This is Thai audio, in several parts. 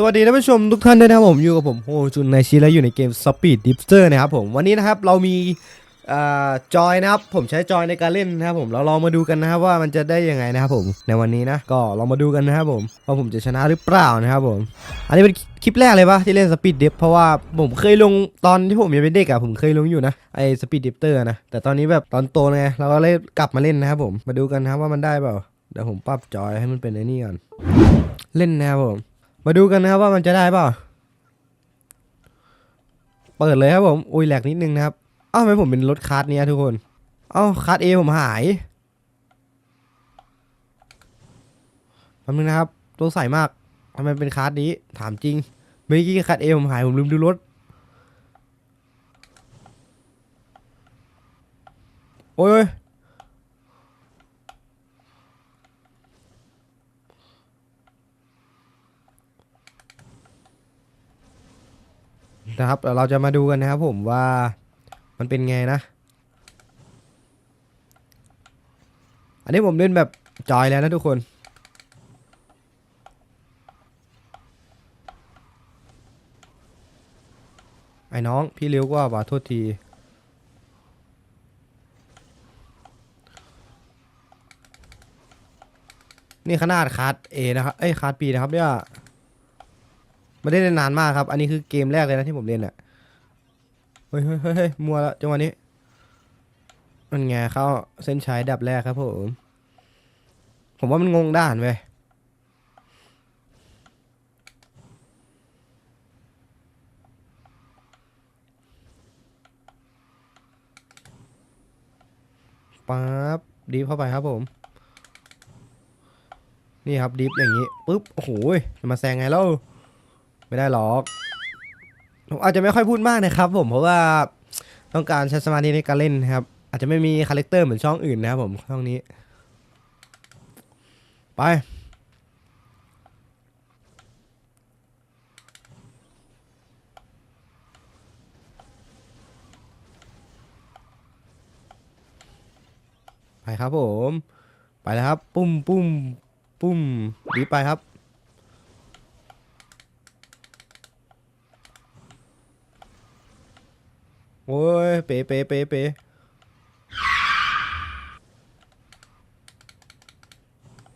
สวัสดีท่านผู้ชมทุกท่านด้วยนะครับผมอยู่กับผมโฮจุนในชีและอยู่ในเกม Speed Dipster นะครับผมวันนี้นะครับเรามีอจอยนะครับผมใช้จอยในการเล่นนะครับผมเราลองมาดูกันนะครับว่ามันจะได้ยังไงนะครับผมในวันนี้นะก็ลองมาดูกันนะครับผมว่าผมจะชนะหรือเปล่านะครับผม อันนี้เป็นคลิปแรกเลยปะที่เล่น Speed Dip เพราะว่าผมเคยลงตอนที่ผมยังเป็นเด็กอะผมเคยลงอยู่นะไอ้ Speed Dipster นะแต่ตอนนี้แบบตอนโตไงเราก็เลยกลับมาเล่นนะครับผมมาดูกันนะครับว่ามันได้เปล่าเดี๋ยวผมปรับจอยให้มันเป็นไอ้นี่ก่อนเล่นนะครับผม มาดูกันนะครับว่ามันจะได้เปล่า เปิดเลยครับผม อุ้ยแหลกนิดนึงนะครับอ้าวทำไมผมเป็นรถคาร์เนี้ยทุกคน เอ้าคาร์เอผมหายแป๊บนึงนะครับ ตัวใส่มากทำไมเป็นคาร์นี้ ถามจริง เมื่อกี้คาร์เอผมหายผมลืมดูรถ โอ้ย นะครับเราจะมาดูกันนะครับผมว่ามันเป็นไงนะ อันนี้ผมเล่นแบบจอยแล้วนะทุกคน ไอ้น้องพี่เลี้ยวกว่าว่ะโทษทีนี่ขนาดคาร์ดเอนะครับ เอ้ยคาร์ดปีนะครับเนี่ย ไม่ได้เล่นนานมากครับ อันนี้คือเกมแรกเลยนะที่ผมเล่นอะเฮ้ยเฮ้ยเฮ้ยมัวแล้วจังหวะนี้ มันไงเข้าเส้นชัยดับแรกครับผม ผมว่ามันงงด้านเว้ยปั๊บดีฟเข้าไปครับผม นี่ครับดิฟอย่างนี้ปุ๊บ โอ้โห จะมาแซงไงแล้ว ไม่ได้หรอกผมอาจจะไม่ค่อยพูดมากนะครับผมเพราะว่าต้องการใช้สมาธิในการเล่นนะครับ อาจจะไม่มีคาแรคเตอร์เหมือนช่องอื่นนะครับผมช่องนี้ ไปไปครับผม ไปแล้วครับ ปุ้มปุ้มปุ้มดีไปครับ โอ้ย เป๋เป๋เป๋เป๋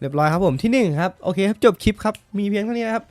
เรียบร้อยครับผมที่หนึ่งครับ โอเคครับ จบคลิปครับ มีเพียงเท่านี้นะครับ